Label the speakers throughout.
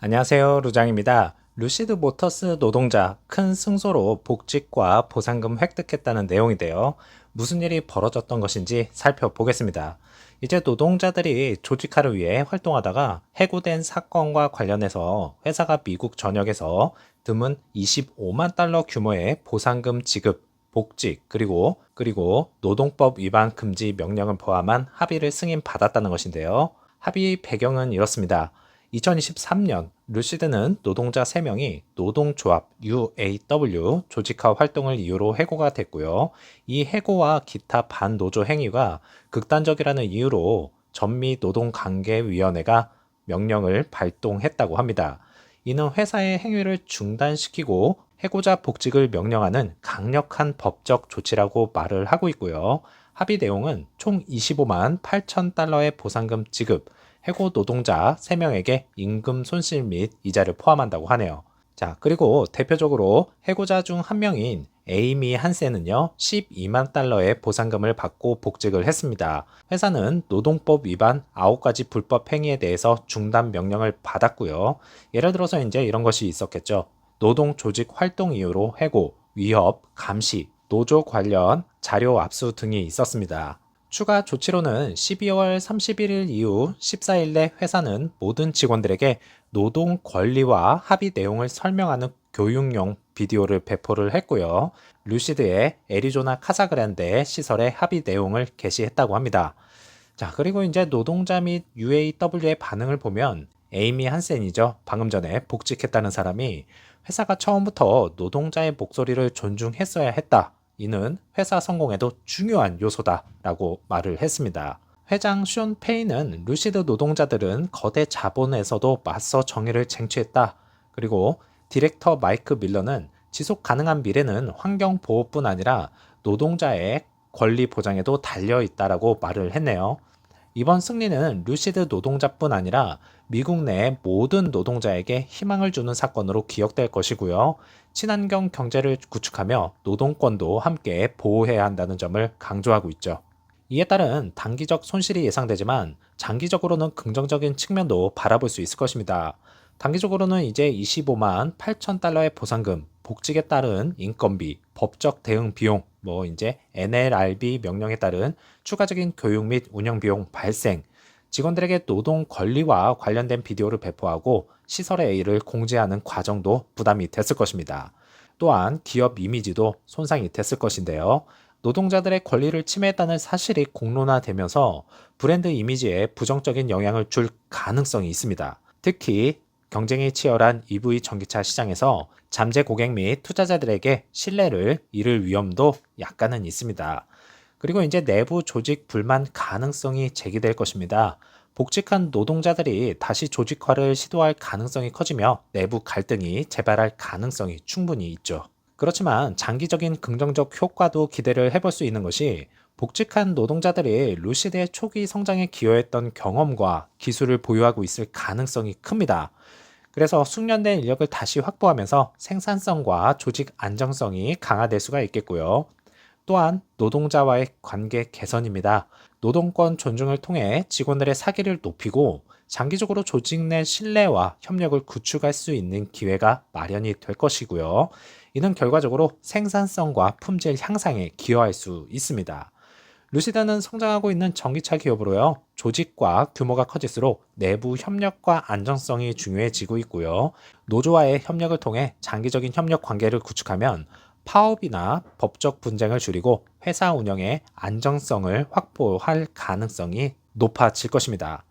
Speaker 1: 안녕하세요. 루장입니다. 루시드 모터스 노동자 큰 승소로 복직과 보상금 획득했다는 내용인데요. 무슨 일이 벌어졌던 것인지 살펴보겠습니다. 이제 노동자들이 조직화를 위해 활동하다가 해고된 사건과 관련해서 회사가 미국 전역에서 드문 25만 달러 규모의 보상금 지급, 복직, 그리고 그리고 노동법 위반 금지 명령을 포함한 합의를 승인 받았다는 것인데요. 합의 배경은 이렇습니다. 2023년 루시드는 노동자 3명이 노동조합 UAW 조직화 활동을 이유로 해고가 됐고요. 이 해고와 기타 반노조 행위가 극단적이라는 이유로 전미 노동관계위원회가 명령을 발동했다고 합니다. 이는 회사의 행위를 중단시키고 해고자 복직을 명령하는 강력한 법적 조치라고 말을 하고 있고요. 합의 내용은 총 25만 8천 달러의 보상금 지급, 해고 노동자 3명에게 임금 손실 및 이자를 포함한다고 하네요. 자, 그리고 대표적으로 해고자 중 한 명인 에이미 한센은요, 12만 달러의 보상금을 받고 복직을 했습니다. 회사는 노동법 위반 9가지 불법 행위에 대해서 중단 명령을 받았고요. 예를 들어서 이제 이런 것이 있었겠죠. 노동 조직 활동 이유로 해고, 위협, 감시, 노조 관련 자료 압수 등이 있었습니다. 추가 조치로는 12월 31일 이후 14일 내 회사는 모든 직원들에게 노동 권리와 합의 내용을 설명하는 교육용 비디오를 배포를 했고요. 루시드의 애리조나 카사그란데 시설의 합의 내용을 게시했다고 합니다. 자, 그리고 이제 노동자 및 UAW의 반응을 보면 에이미 한센이죠. 방금 전에 복직했다는 사람이 회사가 처음부터 노동자의 목소리를 존중했어야 했다. 이는 회사 성공에도 중요한 요소다라고 말을 했습니다. 회장 슌 페이는 루시드 노동자들은 거대 자본에서도 맞서 정의를 쟁취했다. 그리고 디렉터 마이크 밀러는 지속 가능한 미래는 환경 보호뿐 아니라 노동자의 권리 보장에도 달려 있다라고 말을 했네요. 이번 승리는 루시드 노동자뿐 아니라 미국 내 모든 노동자에게 희망을 주는 사건으로 기억될 것이고요. 친환경 경제를 구축하며 노동권도 함께 보호해야 한다는 점을 강조하고 있죠. 이에 따른 단기적 손실이 예상되지만 장기적으로는 긍정적인 측면도 바라볼 수 있을 것입니다. 단기적으로는 이제 25만 8천 달러의 보상금, 복직에 따른 인건비, 법적 대응 비용, 뭐 이제 NLRB 명령에 따른 추가적인 교육 및 운영 비용 발생, 직원들에게 노동 권리와 관련된 비디오를 배포하고 시설의 A를 공지하는 과정도 부담이 됐을 것입니다. 또한 기업 이미지도 손상이 됐을 것인데요. 노동자들의 권리를 침해했다는 사실이 공론화되면서 브랜드 이미지에 부정적인 영향을 줄 가능성이 있습니다. 특히 경쟁이 치열한 EV 전기차 시장에서 잠재 고객 및 투자자들에게 신뢰를 잃을 위험도 약간은 있습니다. 그리고 이제 내부 조직 불만 가능성이 제기될 것입니다. 복직한 노동자들이 다시 조직화를 시도할 가능성이 커지며 내부 갈등이 재발할 가능성이 충분히 있죠. 그렇지만 장기적인 긍정적 효과도 기대를 해볼 수 있는 것이 복직한 노동자들이 루시드의 초기 성장에 기여했던 경험과 기술을 보유하고 있을 가능성이 큽니다. 그래서 숙련된 인력을 다시 확보하면서 생산성과 조직 안정성이 강화될 수가 있겠고요. 또한 노동자와의 관계 개선입니다. 노동권 존중을 통해 직원들의 사기를 높이고 장기적으로 조직 내 신뢰와 협력을 구축할 수 있는 기회가 마련이 될 것이고요. 이는 결과적으로 생산성과 품질 향상에 기여할 수 있습니다. 루시드는 성장하고 있는 전기차 기업으로요. 조직과 규모가 커질수록 내부 협력과 안정성이 중요해지고 있고요. 노조와의 협력을 통해 장기적인 협력 관계를 구축하면 파업이나 법적 분쟁을 줄이고 회사 운영의 안정성을 확보할 가능성이 높아질 것입니다.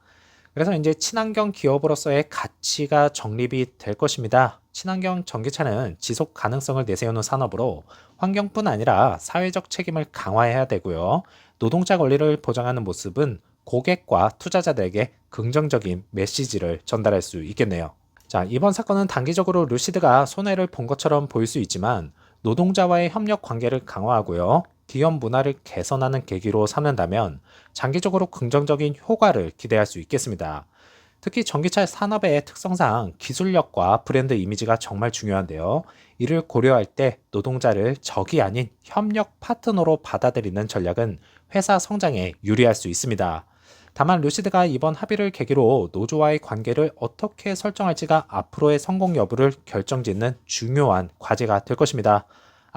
Speaker 1: 그래서 이제 친환경 기업으로서의 가치가 정립이 될 것입니다. 친환경 전기차는 지속 가능성을 내세우는 산업으로 환경뿐 아니라 사회적 책임을 강화해야 되고요. 노동자 권리를 보장하는 모습은 고객과 투자자들에게 긍정적인 메시지를 전달할 수 있겠네요. 자, 이번 사건은 단기적으로 루시드가 손해를 본 것처럼 보일 수 있지만 노동자와의 협력 관계를 강화하고요. 기업 문화를 개선하는 계기로 삼는다면 장기적으로 긍정적인 효과를 기대할 수 있겠습니다. 특히 전기차 산업의 특성상 기술력과 브랜드 이미지가 정말 중요한데요. 이를 고려할 때 노동자를 적이 아닌 협력 파트너로 받아들이는 전략은 회사 성장에 유리할 수 있습니다. 다만 루시드가 이번 합의를 계기로 노조와의 관계를 어떻게 설정할지가 앞으로의 성공 여부를 결정짓는 중요한 과제가 될 것입니다.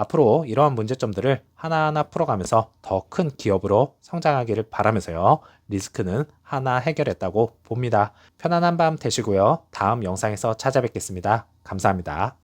Speaker 1: 앞으로 이러한 문제점들을 하나하나 풀어가면서 더 큰 기업으로 성장하기를 바라면서요. 리스크는 하나 해결했다고 봅니다. 편안한 밤 되시고요. 다음 영상에서 찾아뵙겠습니다. 감사합니다.